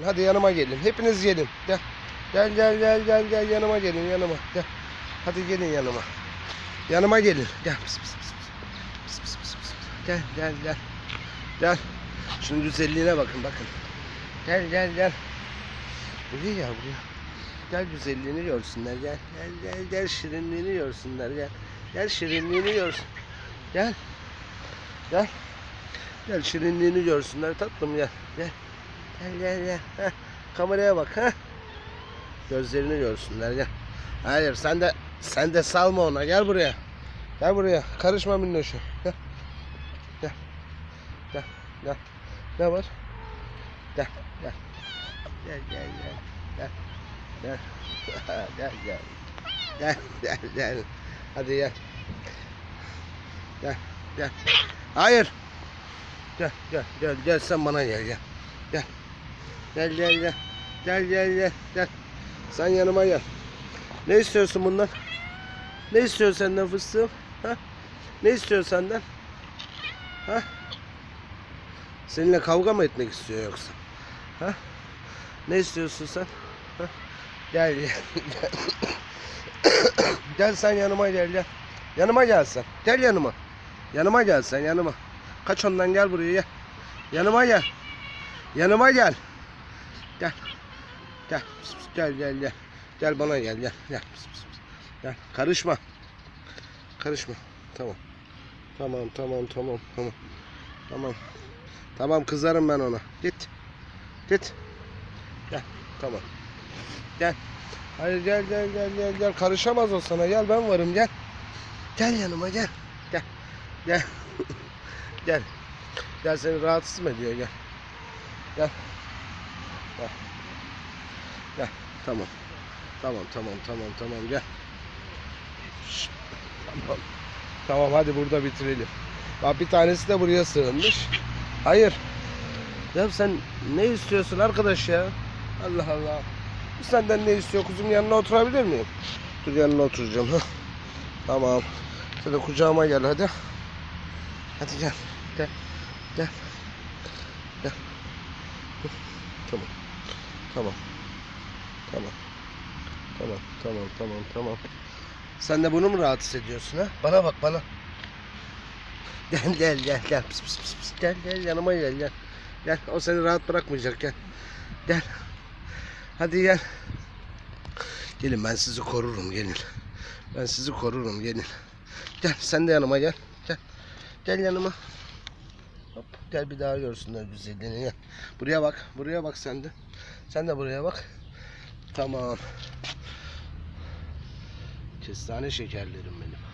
gelin. Hadi yanıma gelin. Hepiniz gelin. Gel. Gel gel gel gel yanıma gelin yanıma. Gel. Hadi gelin yanıma. Yanıma gelin. Gel. Pıs, pıs, pıs. Pıs, pıs, pıs, pıs. Gel gel gel. Gel. Şunun güzelliğine bakın bakın. Gel gel gel. Buraya gel buraya. Gel güzelliğini görsünler gel. Gel gel gel şirinliğini görsünler gel. Gel şirinliğini görsün. Gel. Gel. Gel şirinliğini görsünler tatlım gel. Gel. Gel gel gel. Heh. Kameraya bak ha. Gözlerini görsünler gel. Hayır sen de sen de salma ona gel buraya. Gel buraya. Karışma minnoşu. Gel. Gel. Gel. Gel. Ne var? Gel. Gel. Gel gel gel. Gel. Gel. gel gel. Gel gel gel. Hadi gel. Gel gel. Hayır. Gel gel gel gel sen bana gel gel. Gel. Gel gel gel. Gel gel gel gel. Sen yanıma gel. Ne istiyorsun bundan? Ne istiyor senden fıstığım? Ha? Ne istiyor senden? Ha? Seninle kavga mı etmek istiyor yoksa? Ha? Ne istiyorsun sen? Ha? Gel gel. Gel. gel sen yanıma gel gel. Yanıma gel sen. Gel yanıma. Yanıma gel sen yanıma. Kaç ondan gel buraya gel. Yanıma gel. Yanıma gel. Gel. Pıs pıs, Gel gel gel. Gel bana gel gel. Gel. Pıs pıs pıs. Gel. Karışma. Karışma. Tamam. Tamam tamam tamam tamam. Tamam. Tamam kızarım ben ona. Git. Git. Gel. Tamam. Gel. Hayır gel gel gel gel gel. Karışamaz o sana. Gel ben varım gel. Gel yanıma gel. Gel. Gel. gel. Gel seni rahatsız mı ediyor gel. Gel. Gel. Gel. Tamam. Tamam tamam tamam tamam gel. Şşt, Tamam. Tamam hadi burada bitirelim. Bak bir tanesi de buraya sığınmış. Hayır. Ya sen ne istiyorsun arkadaş ya? Allah Allah. Senden ne istiyor kuzum yanına oturabilir miyim? Dur yanına oturacağım. Hah. Tamam. Sen de kucağıma gel hadi. Hadi gel. Gel. Gel. Gel. Tamam. Tamam. Tamam. Tamam. Tamam. Tamam. Tamam. Sen de bunu mu rahatsız ediyorsun ha? Bana bak bana. Gel gel gel gel. Pıs, pıs, pıs, pıs. Gel gel yanıma gel gel. Gel o seni rahat bırakmayacak gel. Gel. Hadi gel. Gelin ben sizi korurum gelin. Ben sizi korurum gelin. Gel sen de yanıma gel. Gel. Gel yanıma. Hop gel bir daha görsünler güzelliğini gel. Buraya bak. Buraya bak sen de. Sen de buraya bak. Tamam. Kestane şekerlerim benim.